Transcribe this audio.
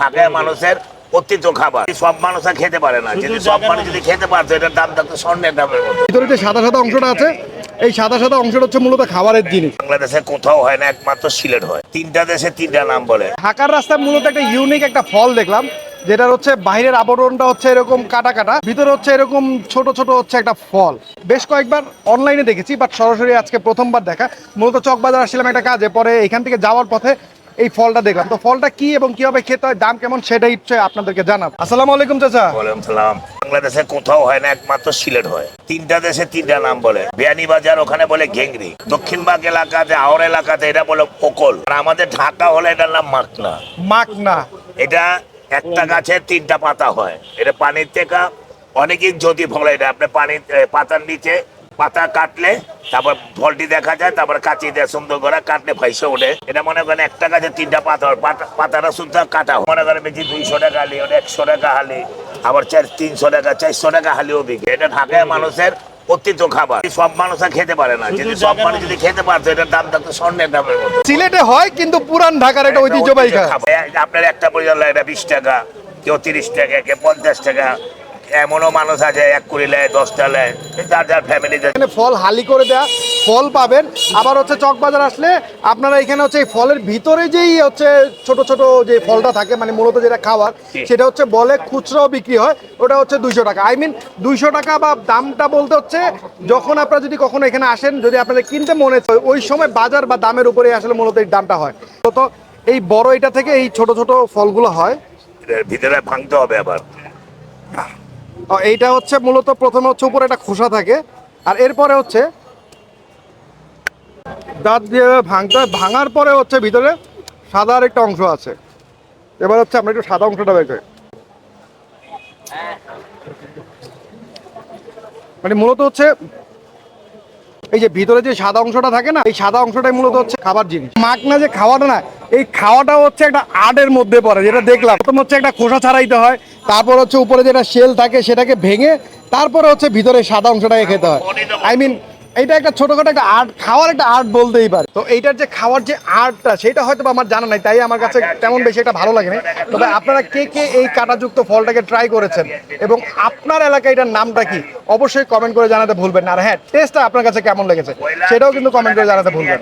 ঢাকায় মানুষের খাবার। সব মানুষ আর খেতে পারে না। যদি সব মানুষ যদি খেতে পারতো এটার দাম থাকতো স্বর্ণের দামের মতো। ভিতরে যে সাদা সাদা অংশটা আছে এই সাদা সাদা অংশটা হচ্ছে মূলত খাবারের জিনিস। বাংলাদেশে কোথাও হয় না একমাত্র সিলেট হয়। তিনটা দেশে তিনটা নাম বলে। ঢাকার রাস্তায় মূলত একটা ইউনিক একটা ফল দেখলাম যেটার হচ্ছে বাইরের আবরণটা হচ্ছে এরকম কাটা কাটা ভিতরে হচ্ছে এরকম ছোট ছোট হচ্ছে একটা ফল। বেশ কয়েকবার অনলাইনে দেখেছি বাট সরাসরি আজকে প্রথমবার দেখা। মূলত চকবাজার আসছিলাম একটা কাজে পরে এখান থেকে যাওয়ার পথে এই ফলটা দেখলাম। তো ফলটা কি এবং কীভাবে খেতে হয় দাম কেমন সেটাই হচ্ছে আপনাদেরকে জানাব। আসসালামু আলাইকুম চাচা। ওয়ালাইকুম সালাম। বাংলাদেশে কোথাও হয় না একমাত্র সিলেট হয়। তিনটা দেশে তিনটা নাম বলে। বিয়ানীবাজার ওখানে বলে ঘেংরি। দক্ষিণবাগ এলাকাতে আওর এলাকাতে এটা বলে ওকল। আর আমাদের ঢাকা হলে এটার নাম মাকনা। মাকনা। এটা একটা গাছে তিনটা পাতা হয়। এটা পানির থেকে অনেকই যদি ফল এটা। আপনি পানির পাতার নিচে পাতা কাটলে তারপর ফলটি দেখা যায় তারপর কাচি দেয় সুন্দর করে কাটলে ফাইসে ওঠে। এটা মনে করেন একটা গাছে তিনটা পাতা পাতা- পাতাটা শুদ্ধ কাটা হয়। মনে করেন বেশি দুইশো টাকা হালি ওটা একশো টাকা হালি আবার চার তিনশো টাকা চারশো টাকা হালিও বিকে। এটা ঢাকায় মানুষের অতীত খাবার। সব মানুষ আর খেতে পারে না। যদি সব মানুষ যদি খেতে পারতো এটার দাম থাকতো স্বর্ণের দামের মতো। সিলেটে হয় কিন্তু পুরান ঢাকার একটা ঐতিহ্যবাহী খাবার। আপনার একটা পরিবার এটা বিশ টাকা কেউ তিরিশ টাকা কেউ পঞ্চাশ টাকা। এমনও মানুষ আছে এক কুড়ি লেয় দশটা লেয়। যার যার ফ্যামিলিতে এখানে ফল হালি করে দেয়া ফল পাবেন। আবার হচ্ছে চকবাজার আসলে আপনারা এখানে হচ্ছে এই ফলের ভিতরে যেই হচ্ছে ছোট ছোট যে ফলটা থাকে মানে মূলত যেটা খাওয়ার সেটা হচ্ছে বলে খুচরাও বিক্রি হয় ওটা হচ্ছে দুইশো টাকা। আই মিন দুইশো টাকা বা দামটা বলতে হচ্ছে যখন আপনারা যদি কখনো এখানে আসেন যদি আপনাদের কিনতে মনে হয় ওই সময় বাজার বা দামের উপরে আসলে মূলত এই দামটা হয়। তো এই বড় এটা থেকে এই ছোট ছোট ফলগুলো হয়। ভিতরে ভাঙতে হবে আবার। এইটা হচ্ছে মূলত প্রথমে হচ্ছে উপরে একটা খোসা থাকে। আর এরপরে হচ্ছে দাঁত দিয়ে ভাঙতে ভাঙার পরে হচ্ছে ভিতরে সাদার একটা অংশ আছে। এবার হচ্ছে আমরা একটু সাদা অংশটা বের করি। মানে মূলত হচ্ছে এই যে ভিতরে যে সাদা অংশটা থাকে না, এই সাদা অংশটাই মূলত হচ্ছে খাবার জিনিস। মাখনা যে খাওয়াটা না এই খাওয়াটা হচ্ছে একটা আর্টের মধ্যে পড়ে, যেটা দেখলাম। প্রথম হচ্ছে একটা খোসা ছাড়াইতে হয়, তারপর হচ্ছে উপরে যেটা শেল থাকে সেটাকে ভেঙে, তারপরে হচ্ছে ভিতরে সাদা অংশটাকে খেতে হয়। আই মিন এইটা একটা ছোটখাটো একটা আর্ট খাওয়ার একটা আর্ট বলতেই পারে। তো এইটার যে খাওয়ার যে আর্টটা সেটা হয়তো আমার জানা নাই, তাই আমার কাছে তেমন বেশি একটা ভালো লাগেনি। তবে আপনারা কে কে এই কাঁটাযুক্ত ফলটাকে ট্রাই করেছেন এবং আপনার এলাকায় এটার নামটা কি, অবশ্যই কমেন্ট করে জানাতে ভুলবেন না। আর হ্যাঁ টেস্টটা আপনার কাছে কেমন লেগেছে, সেটাও কিন্তু কমেন্ট করে জানাতে ভুলবেন না।